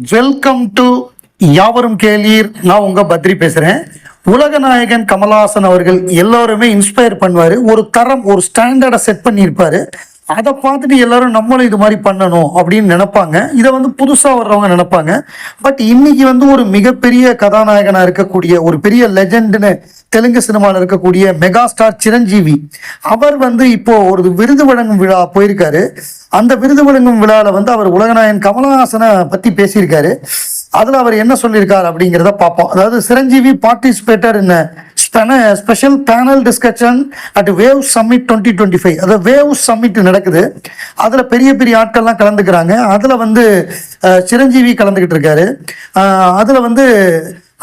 Welcome to யாவரும் கேளீர். நான் உங்க பத்ரி பேசுறேன். உலக நாயகன் கமலஹாசன் அவர்கள் எல்லாருமே இன்ஸ்பயர் பண்ணுவாரு. ஒரு தரம் ஒரு ஸ்டாண்டர்டை செட் பண்ணியிருப்பாரு. அதை பார்த்துட்டு எல்லாரும் நம்மளும் இது மாதிரி பண்ணணும் அப்படின்னு நினைப்பாங்க. இதை வந்து புதுசாக வர்றவங்க நினைப்பாங்க. பட் இன்னைக்கு வந்து ஒரு மிகப்பெரிய கதாநாயகனாக இருக்கக்கூடிய ஒரு பெரிய லெஜெண்டுன்னு தெலுங்கு சினிமாவில் இருக்கக்கூடிய மெகா ஸ்டார் சிரஞ்சீவி அவர் வந்து இப்போ ஒரு விருது வழங்கும் விழா போயிருக்காரு. அந்த விருது வழங்கும் விழாவில் வந்து அவர் உலகநாயகன் கமலஹாசனை பற்றி பேசியிருக்காரு. அதில் அவர் என்ன சொல்லியிருக்கார் அப்படிங்கிறத பார்ப்போம். அதாவது சிரஞ்சீவி பார்ட்டிசிபேட்டர் என்ன special panel discussion at wave summit twenty twenty five அதாவது வேவ் சம்மிட் நடக்குது. அதில் பெரிய பெரிய ஆட்கள்லாம் கலந்துக்கிறாங்க. அதில் வந்து சிரஞ்சீவி கலந்துக்கிட்டு இருக்காரு. அதில் வந்து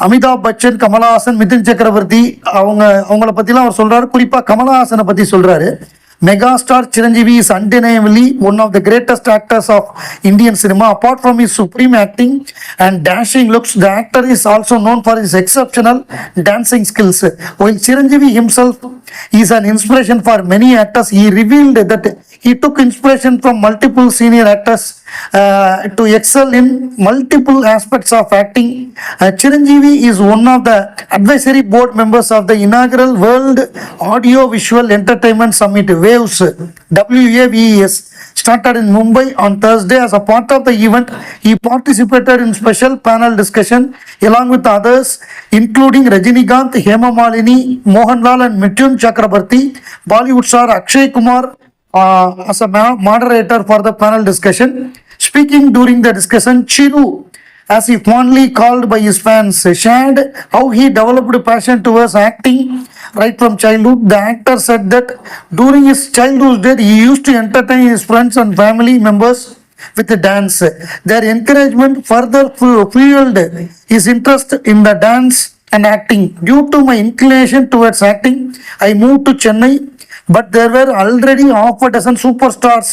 அமிதாப் பச்சன் கமலஹாசன் மிதின் சக்கரவர்த்தி அவங்க அவங்கள பற்றிலாம் அவர் சொல்கிறாரு குறிப்பாக கமலஹாசனை பற்றி சொல்கிறாரு Mega star Chiranjeevi is undeniably one of the greatest actors of Indian cinema. Apart from his supreme acting and dashing looks, the actor is also known for his exceptional dancing skills. While Chiranjeevi himself is an inspiration for many actors, he revealed that he took inspiration from multiple senior actors uh, to excel in multiple aspects of acting. Uh, Chiranjeevi is one of the advisory board members of the inaugural World Audio Visual Entertainment Summit WAVES WAVES started in Mumbai on Thursday as a part of the event. He participated in special panel discussion along with others including Rajinikanth, Hema Malini, Mohanlal and Mithun Chakrabarti, Bollywood star Akshay Kumar uh, as a moderator for the panel discussion. Speaking during the discussion, Chiru, as he fondly called by his fans, shared how he developed passion towards acting right from childhood. The actor said that during his childhood days, he used to entertain his friends and family members with the dance. Their encouragement further fueled his interest in the dance and acting. Due to my inclination towards acting, I moved to Chennai, but there were already half a dozen superstars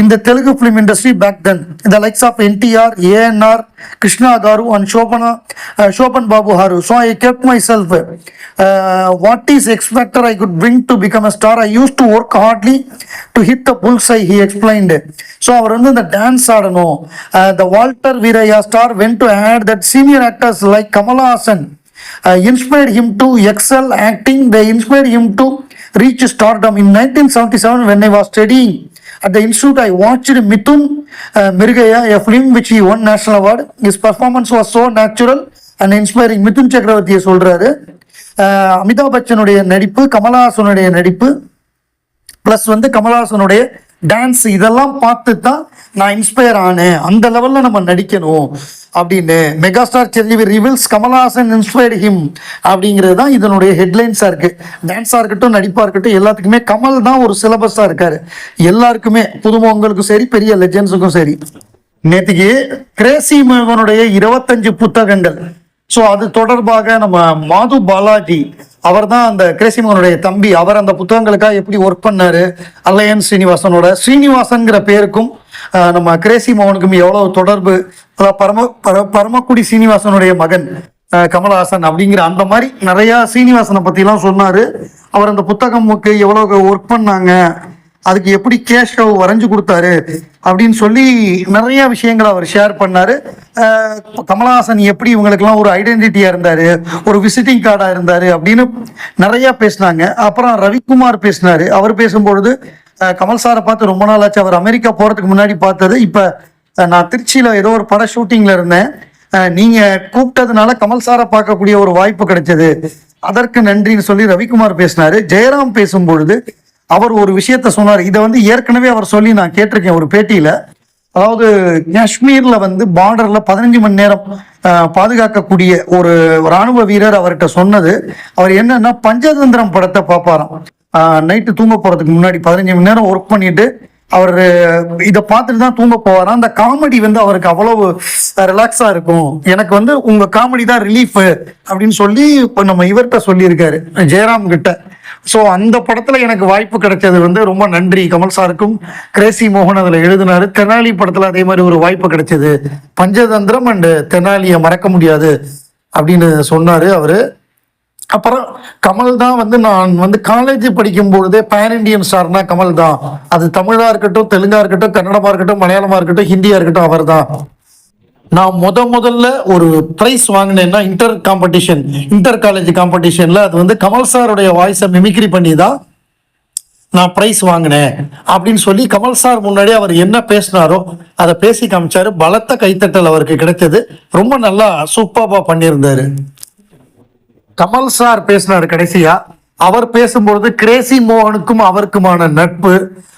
in the Telugu film industry back then. The likes of NTR, ANR, Krishna Garu, and Shobana, uh, Shoban Babu Haru. So I kept myself. Uh, what is X factor I could bring to become a star? I used to work hardly to hit the bullseye, he explained. So அவர் வந்து இந்த dance ஆடணும் the Waltair Veerayya star when to add that senior actors like Kamal Haasan uh, Inspired him to excel acting. They inspired him to reach stardom. In 1977, when I was studying at the institute, I watched Mithun uh, Mirgaya, a film which he won national award. His performance was so natural and inspiring. Mithun சக்கரவர்த்தியை சொல்றாரு அஹ், அமிதாப் பச்சனுடைய நடிப்பு கமலஹாசனுடைய நடிப்பு plus வந்து கமலஹாசனுடைய dance இதெல்லாம் பார்த்து தான் நான் inspire ஆனேன். அந்த லெவலில் நம்ம நடிக்கணும் அப்படின்னு. Megastar Chiranjeevi reveals Kamalahasan inspired him அப்படிங்கிறது தான் இதனுடைய ஹெட்லைன்ஸாக இருக்குது டான்ஸாக இருக்கட்டும் நடிப்பாக இருக்கட்டும் எல்லாத்துக்குமே கமல் தான் ஒரு சிலபஸாக இருக்கார். எல்லாருக்குமே புதுமுகங்களுக்கும் சரி பெரிய லெஜெண்ட்ஸுக்கும் சரி. நேற்றுக்கு கிரேசி மோகனுடைய இருபத்தஞ்சு புத்தகங்கள். ஸோ அது தொடர்பாக நம்ம மாது பாலாஜி அவர் தான் அந்த கிரேசிமோனுடைய தம்பி. அவர் அந்த புத்தகங்களுக்காக எப்படி ஒர்க் பண்ணார்? அல்லையன் ஸ்ரீனிவாசனோட ஸ்ரீனிவாசன்கிற பேருக்கும் நம்ம கிரேசி மோகனுக்கும் எவ்வளவு தொடர்பு? அதாவது பரம பர பரமக்குடி சீனிவாசனுடைய மகன் கமலஹாசன் அப்படிங்கிற அந்த மாதிரி நிறையா சீனிவாசனை பற்றிலாம் சொன்னார். அவர் அந்த புத்தகமுக்கு எவ்வளோ ஒர்க் பண்ணாங்க? அதுக்கு எப்படி கேஷ் வரைஞ்சு கொடுத்தாரு அப்படின்னு சொல்லி நிறைய விஷயங்களை அவர் ஷேர் பண்ணாரு. கமலஹாசன் எப்படி இவங்களுக்கெல்லாம் ஒரு ஐடென்டிட்டியா இருந்தாரு ஒரு விசிட்டிங் கார்டா இருந்தாரு அப்படின்னு நிறைய பேசினாங்க. அப்புறம் ரவிக்குமார் பேசினாரு. அவர் பேசும்பொழுது கமல் சாரை பார்த்து ரொம்ப நாள் ஆச்சு அவர் அமெரிக்கா போறதுக்கு முன்னாடி பார்த்தது. இப்ப நான் திருச்சியில ஏதோ ஒரு பட ஷூட்டிங்ல இருந்தேன். நீங்கள் நீங்க கூப்பிட்டதுனால கமல் சாரை பார்க்கக்கூடிய ஒரு வாய்ப்பு கிடைச்சது. அதற்கு நன்றின்னு சொல்லி ரவிக்குமார் பேசினாரு. ஜெயராம் பேசும்பொழுது அவர் ஒரு விஷயத்த சொன்னார். இதை வந்து ஏற்கனவே அவர் சொல்லி நான் கேட்டிருக்கேன் ஒரு பேட்டியில. அதாவது காஷ்மீர்ல வந்து பார்டர்ல பதினஞ்சு மணி நேரம் பாதுகாக்கக்கூடிய ஒரு ராணுவ வீரர் அவர்கிட்ட சொன்னது. அவர் என்னன்னா பஞ்சதந்திரம் படத்தை பார்ப்பாராம். நைட்டு தூங்க போறதுக்கு முன்னாடி பதினஞ்சு மணி நேரம் ஒர்க் பண்ணிட்டு அவர் இதை பார்த்துட்டு தான் தூங்க போவாராம். அந்த காமெடி வந்து அவருக்கு அவ்வளவு ரிலாக்ஸா இருக்கும். எனக்கு வந்து உங்க காமெடி தான் ரிலீஃப் அப்படின்னு சொல்லி இப்போ நம்ம இவர்கிட்ட சொல்லியிருக்காரு. ஜெயராம் கிட்ட. ஸோ அந்த படத்தில் எனக்கு வாய்ப்பு கிடைச்சது வந்து ரொம்ப நன்றி கமல் சாருக்கும். கிரேசி மோகன் அதில் எழுதினாரு. தெனாலி படத்தில் அதே மாதிரி ஒரு வாய்ப்பு கிடைச்சது. பஞ்சதந்திரம் அண்டு தெனாலியை மறக்க முடியாது அப்படின்னு சொன்னார் அவர். அப்புறம் கமல் தான் வந்து நான் வந்து காலேஜ் படிக்கும் பொழுதே பேன் இண்டியன் ஸ்டார்னா கமல் தான். அது தமிழாக இருக்கட்டும் தெலுங்காக இருக்கட்டும் கன்னடமாக இருக்கட்டும் மலையாளமாக இருக்கட்டும் ஹிந்தியாக இருக்கட்டும் அவர் தான் நான் முத முதல்ல ஒரு ப்ரைஸ் வாங்கினேன்னா இன்டர் காம்படிஷன் இன்டர் காலேஜ் காம்படிஷனில் அது வந்து கமல் சாருடைய வாய்ஸை மிமிக்ரி பண்ணி தான் நான் ப்ரைஸ் வாங்கினேன். அப்படின்னு சொல்லி கமல் சார் முன்னாடி அவர் என்ன பேசினாரோ அதை பேசி காமிச்சாரு. பலத்த கைத்தட்டல் அவருக்கு கிடைத்தது. ரொம்ப நல்லா சூப்பராக பண்ணியிருந்தாரு. கமல் சார் பேசினார் கடைசியாக அவர் பேசும்பொழுது கிரேசி மோகனுக்கும் அவருக்குமான நட்பு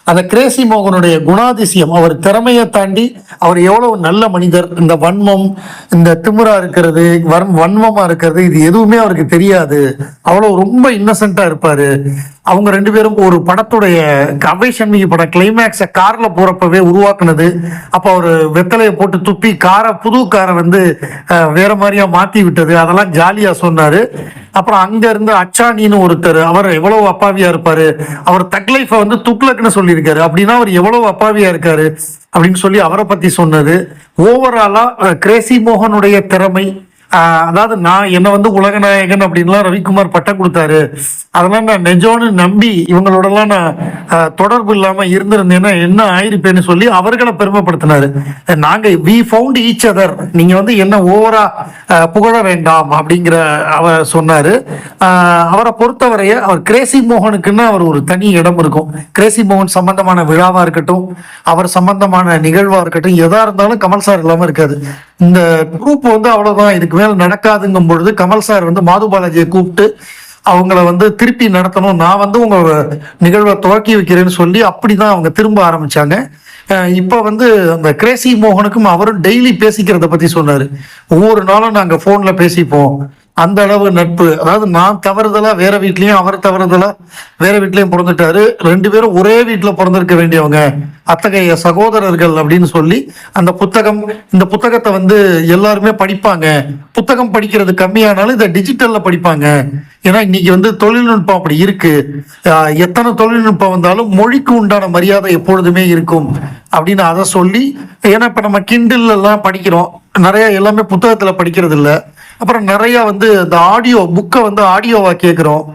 அந்த கிரேசி மோகனுடைய குணாதிசயம் அவர் திறமையை தாண்டி அவர் எவ்வளவு நல்ல மனிதர் இந்த வன்மம் இந்த திமுறா இருக்கிறது வன் வன்மமா இருக்கிறது இது எதுவுமே அவருக்கு தெரியாது. அவ்வளவு ரொம்ப இன்னசென்ட்டா இருப்பாரு. அவங்க ரெண்டு பேரும் ஒரு படத்துடைய அவை சண்முகி படம் கிளைமேக்ஸை கார்ல போறப்பவே உருவாக்குனது. அப்போ அவர் வெத்தலையை போட்டு துப்பி காரை புது காரை வந்து வேற மாதிரியா மாத்தி விட்டது. அதெல்லாம் ஜாலியா சொன்னாரு. அப்புறம் அங்க இருந்து அச்சானின்னு ஒருத்தர் அவர் எவ்வளவு அப்பாவியா இருப்பாரு அவர் தக்லைஃபை வந்து துக்லக்னு சொல்லியிருக்காரு. அப்படின்னா அவர் எவ்வளவு அப்பாவியா இருக்காரு அப்படின்னு சொல்லி அவரை பத்தி சொன்னது. ஓவராலா கிரேசி மோகனுடைய திறமை அதாவது நான் என்ன வந்து உலகநாயகன் அப்படின்லாம் ரவிக்குமார் பட்டம் கொடுத்தாரு. அதெல்லாம் நான் நெஜோன்னு நம்பி இவங்களோடலாம் நான் தொடர்பு இல்லாம இருந்திருந்தேன்னா என்ன ஆயிருப்பேன்னு சொல்லி அவர்களை பெருமைப்படுத்தினாரு. நாங்க வி ஃபவுண்ட் ஈச் அதர் நீங்க வந்து என்ன ஓவரா புகழ வேண்டாம் அப்படிங்கிற அவர் சொன்னாரு. ஆஹ் அவரை பொறுத்தவரைய அவர் கிரேசி மோகனுக்குன்னு அவர் ஒரு தனி இடம் இருக்கும். கிரேசி மோகன் சம்பந்தமான விழாவா இருக்கட்டும் அவர் சம்பந்தமான நிகழ்வா இருக்கட்டும் எதா இருந்தாலும் கமல் சார் இல்லாம இருக்காது. இந்த குரூப் வந்து அவ்வளவுதான். இதுக்கு மேல நடக்காதுங்கும் பொழுது கமல் சார் வந்து மாது பாலாஜியை கூப்பிட்டு அவங்கள வந்து திருப்பி நடத்தணும். நான் வந்து உங்க நிகழ்வை துவக்கி வைக்கிறேன்னு சொல்லி அப்படிதான் அவங்க திரும்ப ஆரம்பிச்சாங்க. இப்போ இப்ப வந்து அந்த கிரேசி மோகனுக்கும் அவரும் டெய்லி பேசிக்கிறத பத்தி சொன்னாரு. ஒவ்வொரு நாளும் நாங்க போன்ல பேசிப்போம். அந்த அளவு நட்பு. அதாவது நான் தவறுதலா வேற வீட்லயும் அவர் தவறுதலா வேற வீட்லயும் பிறந்துட்டாரு. ரெண்டு பேரும் ஒரே வீட்டுல பிறந்திருக்க வேண்டியவங்க. அத்தகைய சகோதரர்கள் அப்படின்னு சொல்லி அந்த புத்தகம் இந்த புத்தகத்தை வந்து எல்லாருமே படிப்பாங்க. புத்தகம் படிக்கிறது கம்மியானாலும் இதை டிஜிட்டல்ல படிப்பாங்க. ஏன்னா இன்னைக்கு வந்து தொழில்நுட்பம் அப்படி இருக்கு. எத்தனை தொழில்நுட்பம் வந்தாலும் மொழிக்கு உண்டான மரியாதை எப்பொழுதுமே இருக்கும் அப்படின்னு அதை சொல்லி ஏன்னா இப்ப நம்ம கிண்டில் எல்லாம் படிக்கிறோம். நிறைய எல்லாமே புத்தகத்துல படிக்கிறது இல்லை அப்புறம் நிறைய வந்து இந்த ஆடியோ புக்கை வந்து ஆடியோவாக கேட்குறோம்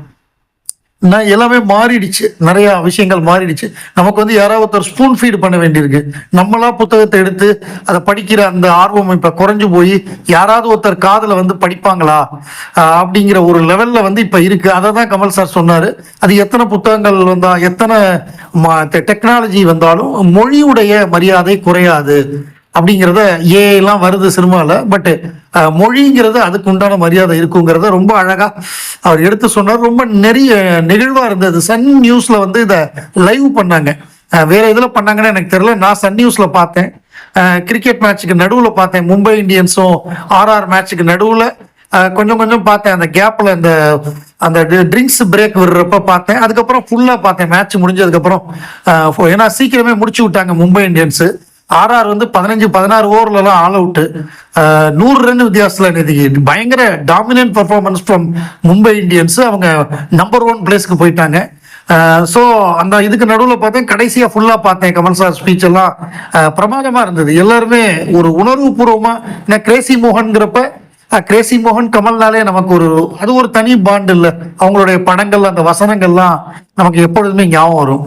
நான் எல்லாமே மாறிடுச்சு. நிறைய விஷயங்கள் மாறிடுச்சு. நமக்கு வந்து யாராவது ஒருத்தர் ஸ்பூன் ஃபீட் பண்ண வேண்டியிருக்கு. நம்மளா புத்தகத்தை எடுத்து அதை படிக்கிற அந்த ஆர்வம் இப்ப குறைஞ்சு போய் யாராவது ஒருத்தர் காதில் வந்து படிப்பாங்களா? அப்படிங்கிற ஒரு லெவல்ல வந்து இப்ப இருக்கு. அதை தான் கமல் சார் சொன்னாரு. அது எத்தனை புத்தகங்கள் வந்தா எத்தனை டெக்னாலஜி வந்தாலும் மொழியுடைய மரியாதை குறையாது. அப்படிங்கிறத ஏலாம் எல்லாம் வருது சினிமாவில் பட்டு மொழிங்கிறது அதுக்கு உண்டான மரியாதை இருக்குங்கிறத ரொம்ப அழகாக அவர் எடுத்து சொன்னார். ரொம்ப நிறைய நிகழ்வாக இருந்தது. சன் நியூஸில் வந்து இதை லைவ் பண்ணாங்க. வேற இதில் பண்ணாங்கன்னு எனக்கு தெரியல. நான் சன் நியூஸில் பார்த்தேன். கிரிக்கெட் மேட்ச்சுக்கு நடுவில் பார்த்தேன். மும்பை இந்தியன்ஸும் ஆர்ஆர் மேட்ச்சுக்கு நடுவில். கொஞ்சம் கொஞ்சம் பார்த்தேன். அந்த கேப்பில் இந்த அந்த ட்ரிங்க்ஸ் பிரேக் விடுறப்ப பார்த்தேன். அதுக்கப்புறம் ஃபுல்லாக பார்த்தேன். மேட்ச் முடிஞ்சதுக்கப்புறம் ஏன்னா சீக்கிரமே முடிச்சு விட்டாங்க மும்பை இந்தியன்ஸு ஆர்ஆர் வந்து பதினஞ்சு பதினாறு ஓவர்லலாம் ஆல் அவுட்டு நூறு ரன் வித்தியாசத்தில் இன்னைக்கு பயங்கர dominant performance from Mumbai Indians. அவங்க நம்பர் ஒன் பிளேஸ்க்கு போயிட்டாங்க. ஸோ அந்த இதுக்கு நடுவில் பார்த்தேன் கடைசியாக ஃபுல்லாக பார்த்தேன் கமல் சார் ஸ்பீச் எல்லாம். பிரமாதமாக இருந்தது. எல்லாருமே ஒரு உணர்வு பூர்வமாக ஏன்னா கிரேசி மோகன்கிறப்ப கிரேசி மோகன் கமல்னாலே நமக்கு ஒரு அது ஒரு தனி பாண்டு இல்லை. அவங்களுடைய படங்கள் அந்த வசனங்கள்லாம் நமக்கு எப்பொழுதுமே ஞாபகம் வரும்.